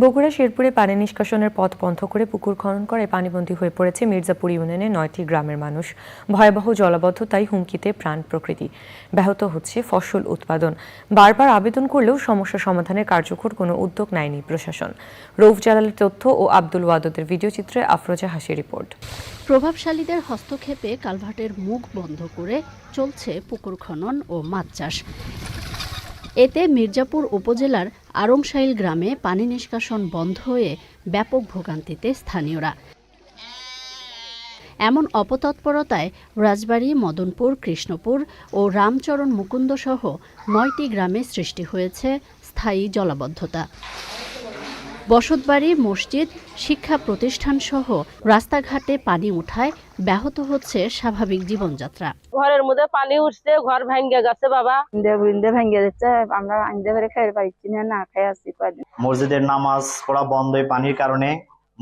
বগুড়া শেরপুরে পানি নিষ্কাশনের পথ বন্ধ করে পুকুর খনন করে পানিবন্দী হয়ে পড়েছে মির্জাপুর ইউনিয়নের নয়টি গ্রামের মানুষ। ভয়াবহ জলাবদ্ধতায় হুমকিতে প্রাণ প্রকৃতি। ব্যাহত হচ্ছে ফসল উৎপাদন। বারবার আবেদন করলেও সমস্যা সমাধানের কার্যকর কোনো উদ্যোগ নেয়নি প্রশাসন। রৌফ জালালের তথ্য ও আব্দুল ওয়াদতের ভিডিও চিত্রে আফরোজা হাসি রিপোর্ট। প্রভাবশালীদের হস্তক্ষেপে কালভার্টের মুখ বন্ধ করে চলছে পুকুর খনন ও মাছ চাষ। এতে মির্জাপুর উপজেলার আরংশাইল গ্রামে পানি নিষ্কাশন বন্ধ হয়ে ব্যাপক ভোগান্তিতে স্থানীয়রা। এমন অপতৎপরতায় রাজবাড়ী, মদনপুর, কৃষ্ণপুর ও রামচরণ মুকুন্দসহ নয়টি গ্রামে সৃষ্টি হয়েছে স্থায়ী জলাবদ্ধতা। বসতবাড়ি মসজিদ শিক্ষা প্রতিষ্ঠান সহ রাস্তাঘাটে পানি উঠায় ব্যাহত হচ্ছে স্বাভাবিক জীবনযাত্রা। ঘরের মধ্যে পানি উঠছে ঘর ভেঙে গেছে বাবা। ইন্দে বুইন্দে ভেঙে যাচ্ছে আমরা আনতে পারে খাইতে পারছি না না খাই আসছি মসজিদের নামাজ পড়া বন্ধ এই পানির কারণে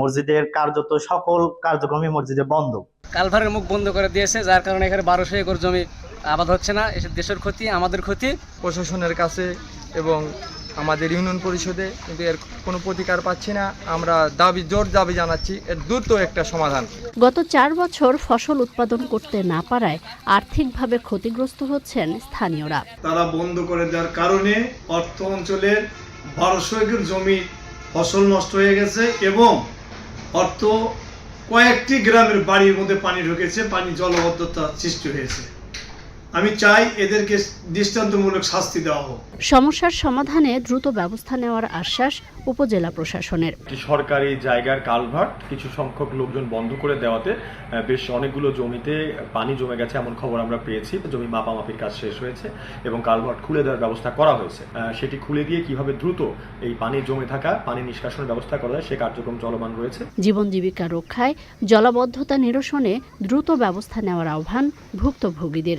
মসজিদের কার্যত সকল কার্যক্রমই মসজিদে বন্ধ। কালভারের মুখ বন্ধ করে দিয়েছে যার কারণে এখানে বারোশো একর জমি আবাদ হচ্ছে না। এসব দেশের ক্ষতি আমাদের ক্ষতি। প্রশাসনের কাছে এবং আমাদের ইউনিয়ন পরিষদে কিন্তু এর কোনো প্রতিকার পাচ্ছি না। আমরা দাবি জোর দাবি জানাচ্ছি এর দ্রুত একটা সমাধান। গত চার বছর ফসল উৎপাদন করতে না পারায় আর্থিকভাবে ক্ষতিগ্রস্ত হচ্ছেন স্থানীয়রা। তারা বন্ধ করে দেওয়ার কারণে অর্থ অঞ্চলের বারোশো একর জমি ফসল নষ্ট হয়ে গেছে এবং অর্থ কয়েকটি গ্রামের বাড়ির মধ্যে পানি ঢুকেছে পানি জলবদ্ধতা সৃষ্টি হয়েছে। আমি চাই এদেরকে দৃষ্টান্তমূলক শাস্তি দেওয়া হোক। সমস্যার সমাধানে দ্রুত ব্যবস্থা নেওয়ার আশ্বাস উপজেলা প্রশাসনের। সরকারি জায়গার কালভার্ট কিছু সংখ্যক লোকজন বন্ধ করে দেওয়াতে বেশ অনেকগুলো জমিতে পানি জমে গেছে এমন খবর আমরা পেয়েছি। জমি মাপামাপির কাজ শেষ হয়েছে এবং কালভার্ট খুলে দেওয়ার ব্যবস্থা করা হয়েছে। আহ, সেটি খুলে দিয়ে কীভাবে দ্রুত এই পানি জমে থাকা পানি নিষ্কাশনের ব্যবস্থা করা যায় সে কার্যক্রম চলমান রয়েছে। জীবন জীবিকা রক্ষায় জলাবদ্ধতা নিরসনে দ্রুত ব্যবস্থা নেওয়ার আহ্বান ভুক্তভোগীদের।